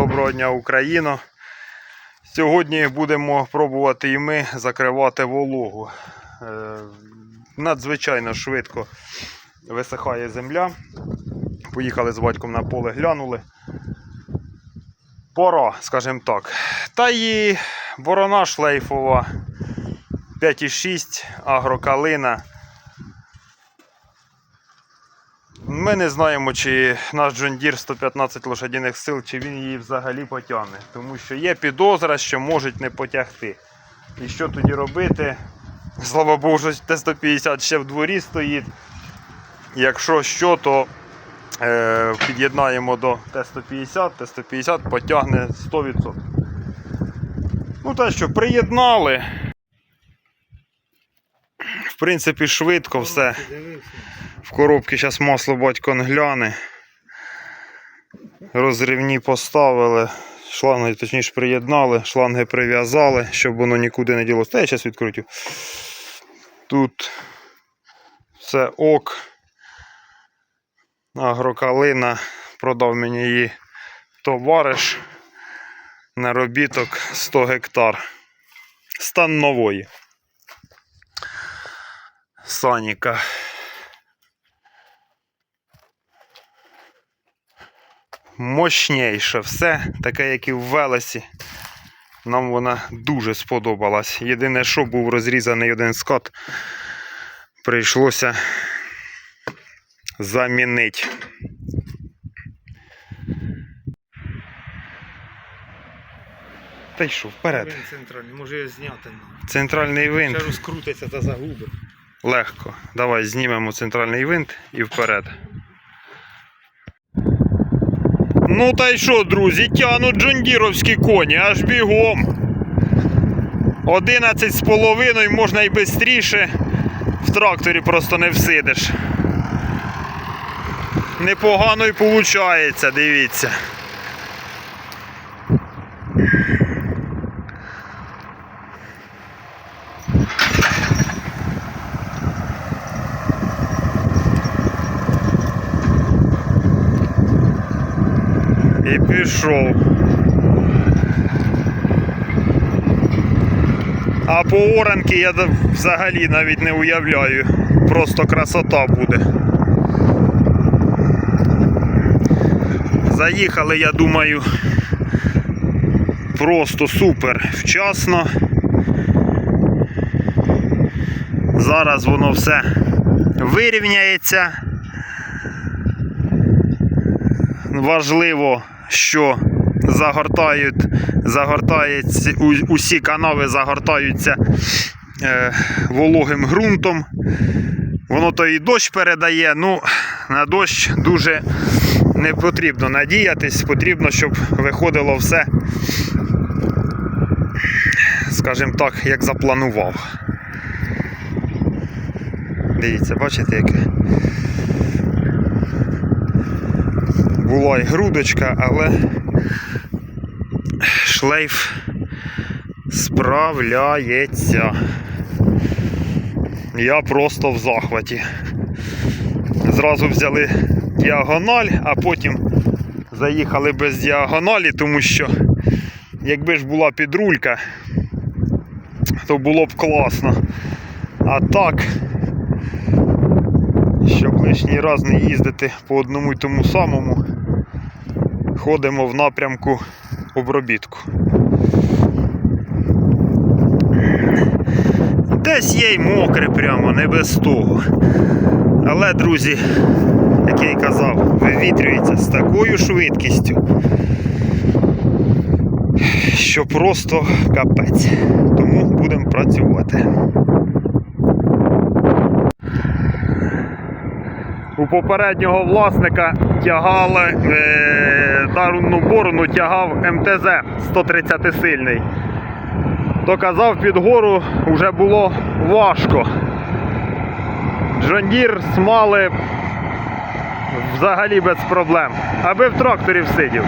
Доброго дня, Україно! Сьогодні будемо пробувати і ми закривати вологу. Е, Надзвичайно швидко висихає земля. Поїхали з батьком на поле, глянули. Пора, скажімо так. Та і борона шлейфова 5,6 агрокалина. Ми не знаємо, чи наш Deere 115 лошадиних сил, чи він її взагалі потягне. Тому що є підозра, що можуть не потягти. І що тоді робити? Слава Богу, що Т-150 ще в дворі стоїть. Якщо що, то е, під'єднаємо до Т-150, Т-150 потягне 100%. Ну те, що приєднали. В принципі, швидко все. В коробці зараз масло батько гляне. Розривні поставили, шланги, точніше, приєднали, шланги прив'язали, щоб воно нікуди не ділося. Та я зараз відкрутю. Тут все ок. Агрокалина продав мені її товариш. Наробіток 100 гектар. Стан нової. Саніка. мощніше все, таке, як і в Велесі. Нам вона дуже сподобалась. Єдине, що був розрізаний один скат, прийшлося замінити. Та й що, вперед. Центральний, може його зняти. Центральний винт Ще розкрутиться та загубить. Легко. Давай знімемо центральний винт і вперед. Ну та й що, друзі, тянуть джондіровські коні, аж бігом. 11 з половиною можна і швидше. В тракторі просто не всидиш. Непогано й виходить, дивіться. І пішов. А по оранки я взагалі навіть не уявляю. Просто красота буде. Заїхали, я думаю, просто супер вчасно. Зараз воно все вирівняється. Важливо, що загортають, загортаються, у- усі канави загортаються е, вологим ґрунтом. Воно то і дощ передає. Ну, на дощ дуже не потрібно надіятись, потрібно, щоб виходило все, скажімо так, як запланував. Дивіться, бачите, яке? Була й грудочка, але шлейф справляється. Я просто в захваті. Зразу взяли діагональ, а потім заїхали без діагоналі, тому що якби ж була підрулька, то було б класно. А так, щоб лишній раз не їздити по одному й тому самому, ходимо в напрямку обробітку. Десь є й мокре прямо, не без того. Але, друзі, як я й казав, вивітрюється з такою швидкістю, що просто капець. Тому будемо працювати. У попереднього власника тягали е, дарунну борону тягав МТЗ 130 сильний. То казав, під гору вже було важко. Джондір смали взагалі без проблем, аби в тракторі всидів.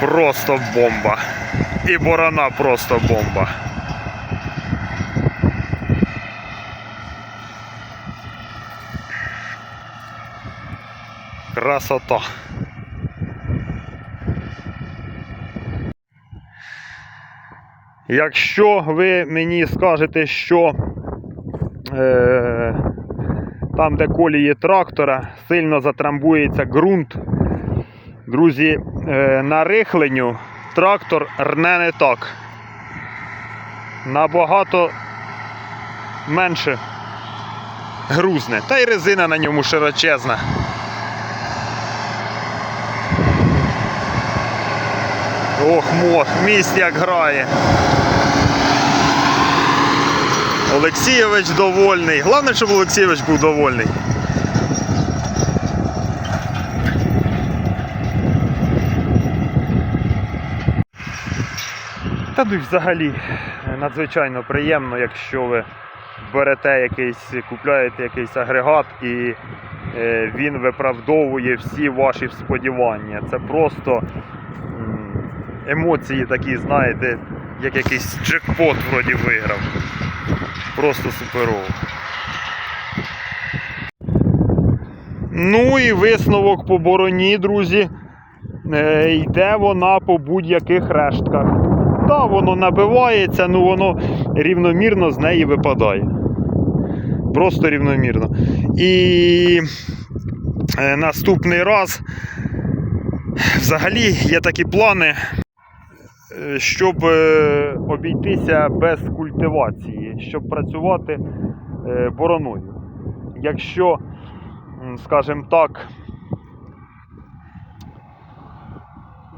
просто бомба. І борона просто бомба. Красота. Якщо ви мені скажете, що е, там, де колії трактора, сильно затрамбується ґрунт, друзі, на рихленню трактор рне не так. Набагато менше грузне. Та й резина на ньому широчезна. Ох, мох, міст як грає. Олексійович довольний. Головне, щоб Олексійович був довольний. Ну взагалі надзвичайно приємно, якщо ви берете якийсь, купляєте якийсь агрегат і е, він виправдовує всі ваші сподівання. Це просто емоції такі, знаєте, як якийсь джекпот вроді виграв. Просто суперово. Ну і висновок по бороні, друзі. Е, йде вона по будь-яких рештках. Так, воно набивається, ну воно рівномірно з неї випадає. Просто рівномірно. І е, наступний раз взагалі є такі плани, е, щоб е, обійтися без культивації, щоб працювати бороною. Якщо, скажімо так, е,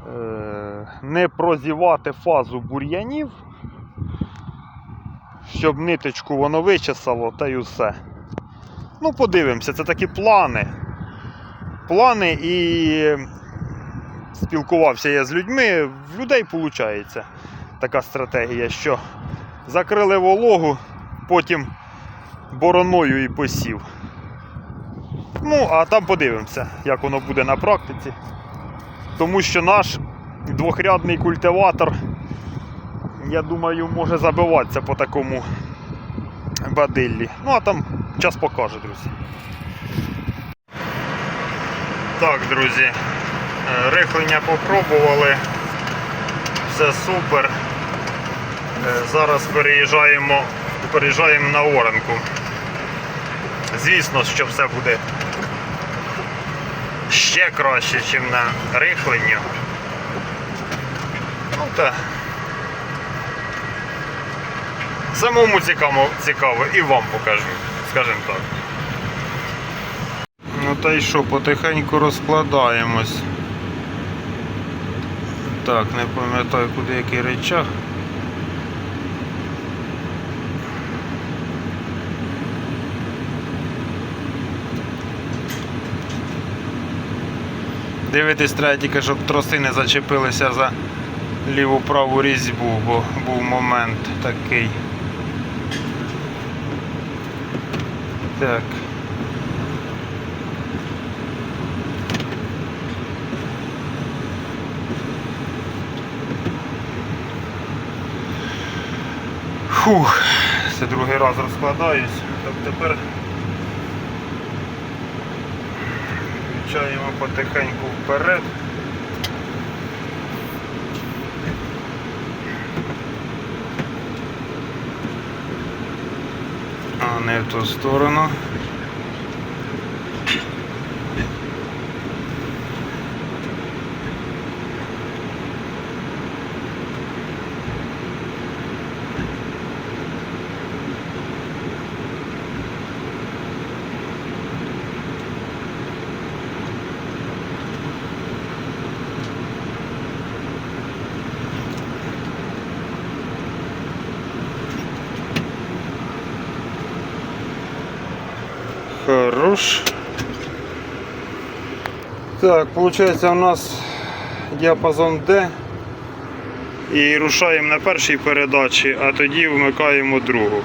не прозівати фазу бур'янів, щоб ниточку воно вичесало та й усе. Ну, подивимося, це такі плани. Плани і спілкувався я з людьми. В людей виходить така стратегія, що закрили вологу, потім бороною і посів. Ну, а там подивимося, як воно буде на практиці. Тому що наш двохрядний культиватор, я думаю, може забиватися по такому бадиллі. Ну, а там час покаже, друзі. Так, друзі, е, рихлення попробували. Все супер. Е, Зараз переїжджаємо, переїжджаємо на оранку. Звісно, що все буде ще краще, ніж на рихленню. Ну та самому цікаво, цікаво і вам покажу, скажімо так. Ну та й що, потихеньку розкладаємось. Так, не пам'ятаю куди який речах. Дивитись треба тільки, щоб троси не зачепилися за ліву праву різьбу, бо був момент такий. Так. Фух, це другий раз розкладаюсь. Так тепер включаємо потихеньку вперед. А не в ту сторону. Так, получається у нас діапазон D. І рушаємо на першій передачі, а тоді вмикаємо другу.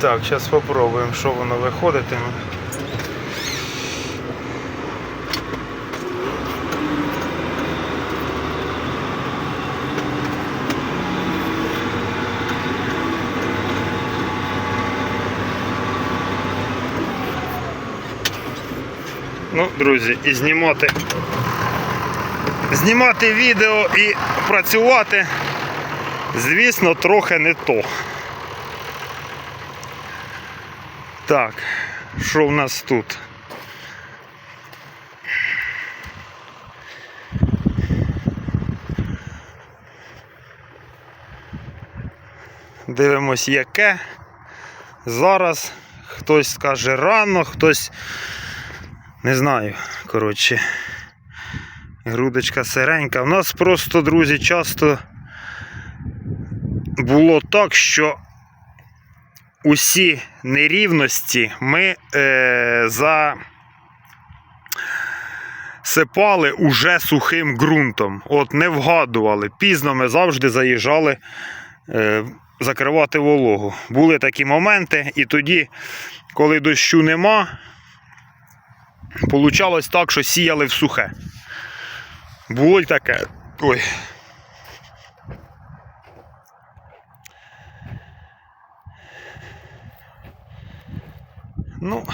Так, зараз спробуємо, що воно виходитиме. Ну, друзі, і знімати. Знімати відео і працювати, звісно, трохи не то. Так, що в нас тут? Дивимось, яке. Зараз хтось скаже рано, хтось не знаю. Коротше, грудочка сиренька. У нас просто, друзі, часто було так, що усі нерівності ми е, засипали уже сухим ґрунтом. От не вгадували. Пізно ми завжди заїжджали е, закривати вологу. Були такі моменти, і тоді, коли дощу нема, получалось так, що сіяли в сухе. Було таке. Ой. Ну,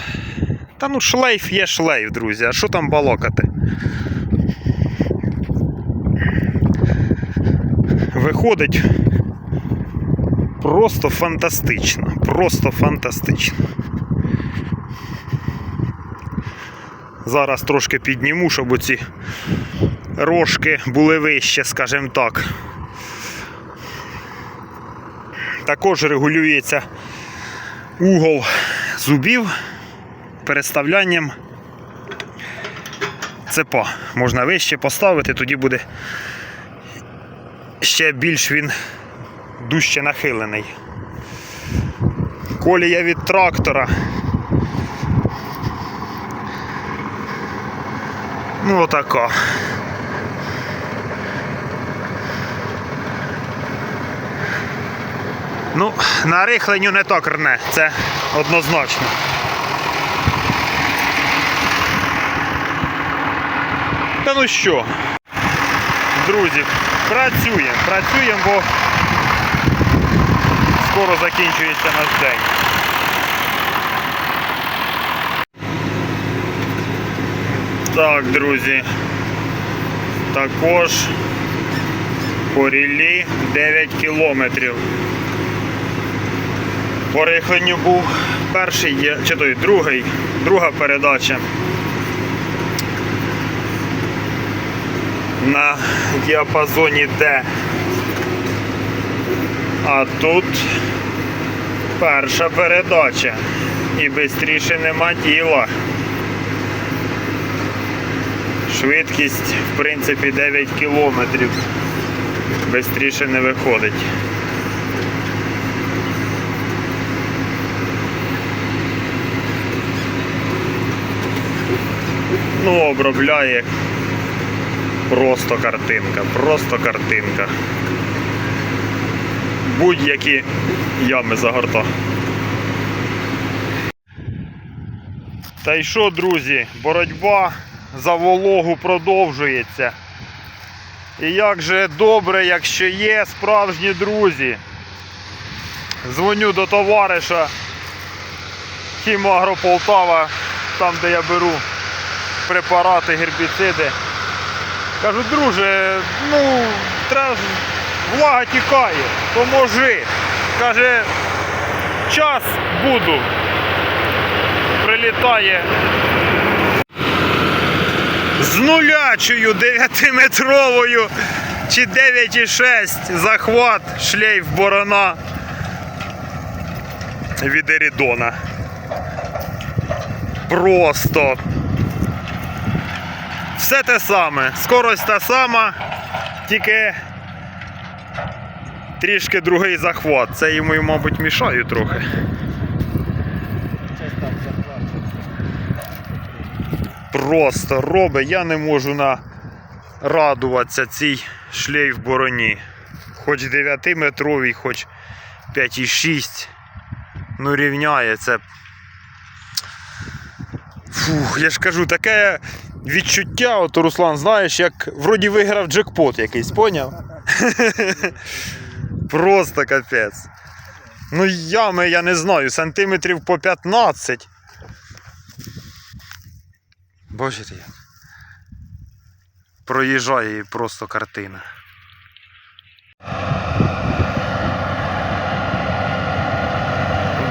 та ну шлейф є шлейф, друзі. А що там балакати? Виходить просто фантастично. Просто фантастично. Зараз трошки підніму, щоб оці рожки були вище, скажімо так. Також регулюється угол зубів переставлянням цепа. Можна вище поставити, тоді буде ще більш він дужче нахилений. Колія від трактора. Ну отака. Ну, на рихленню не так рне, це однозначно. Та ну що, друзі, працюємо, працюємо, бо скоро закінчується наш день. Так, друзі. Також по ріллі 9 кілометрів. По рихленню був перший, чи той другий, друга передача. На діапазоні D. А тут перша передача. І швидше нема діла. Швидкість, в принципі, 9 кілометрів. Бистріше не виходить. Ну, обробляє просто картинка, просто картинка. Будь-які ями загорта. Та й що, друзі, боротьба за вологу продовжується. І як же добре, якщо є справжні друзі. Дзвоню до товариша Хімагро Полтава, там де я беру препарати, гербіциди. Кажу, друже, ну, треба, влага тікає, поможи. Каже, час буду. Прилітає з нулячою 9-метровою чи 9,6 захват шлейф борона від Ерідона. Просто все те саме. Скорость та сама, тільки трішки другий захват. Це йому, мабуть, мішаю трохи. Просто робить, я не можу нарадуватися цій шлейф бороні. Хоч 9-метровий, хоч 5,6. Ну рівняє це. Фух, я ж кажу, таке відчуття, от Руслан, знаєш, як вроді виграв джекпот якийсь, поняв? Просто капець. Ну ями, я не знаю, сантиметрів по 15. Бачите як? Проїжджає просто картина.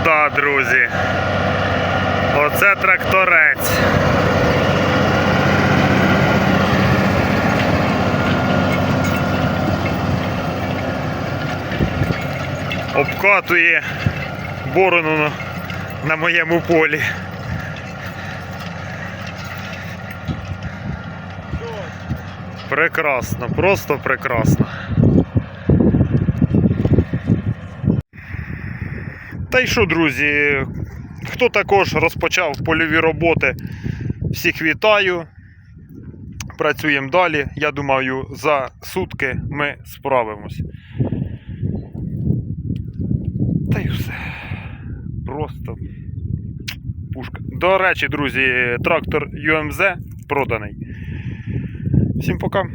Да, друзі. Оце тракторець. Обкатує борону на, моєму полі. Прекрасно, просто прекрасно. Та й що, друзі, хто також розпочав польові роботи, всіх вітаю. Працюємо далі. Я думаю, за сутки ми справимось. Та й все. Просто пушка. До речі, друзі, трактор UMZ проданий. Всім пока.